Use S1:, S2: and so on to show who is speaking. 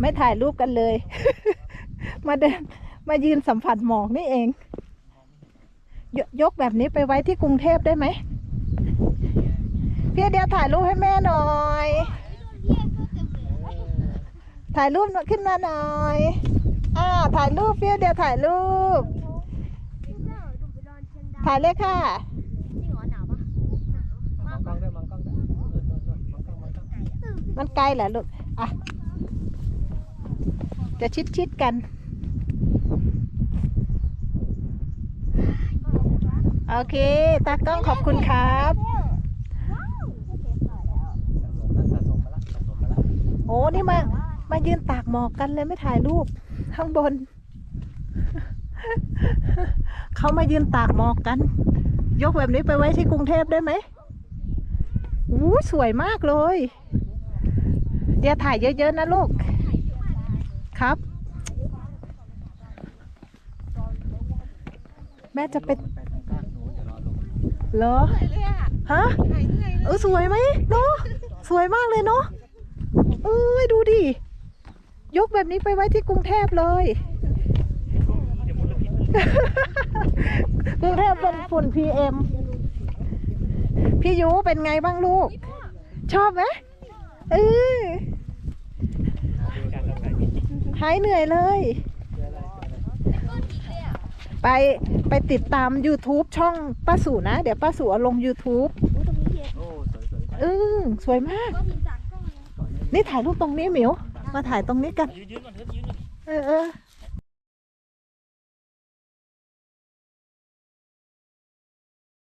S1: ไม่ถ่ายรูปกันเลย มาเดินมายืนสัมผัสหมอกนี่เอง ยยกแบบนี้ไปไว้ที่กรุงเทพได้ไหม พี่เดียวถ่ายรูปให้แม่หน่อย ถ่ายรูปขึ้นมาหน่อย อ่า ถ่ายรูปพี่เดียวถ่ายรูป ถ่ายเลยค่ะ
S2: มองกล้องด้วยมองกล้องด้วยเออเออเออมองกล้องมองกล้อง
S1: มันไกลเหรอลูก อะ จะชิดชิดๆกันโอเคตากล้องขอบคุณครับโอ้นี่มามายืนตากหมอกกันเลยไม่ถ่ายรูปข้างบน เขามายืนตากหมอกกัน ยกแบบนี้ไปไว้ที่กรุงเทพได้ไหมอู้สวยมากเลยเดี๋ยวถ่ายเยอะๆนะลูก ครับ แม่จะไป
S2: ไปทางข้างนู้น
S1: เหรอฮะเออสวยไหมเนาะสวยมากเลยเนาะเอ้ยดูดิ ยกแบบนี้ไปไว้ที่กรุงเทพเลยกรุงเทพเป็นฝุ่น PM พี่ยูเป็นไงบ้างลูก ชอบไหมเออ หายเหนื่อยเลย ไปไปติดตาม YouTube ช่องป้าสูนะ เดี๋ยวป้าสูเอาลง YouTube
S2: โอ้สวยสวย
S1: เออสวยมาก นี่ถ่ายรูปตรงนี้หมิว มาถ่ายตรงนี้กัน
S2: ยืนยืนก่อนเถอะยืนก่อน
S1: เออเออ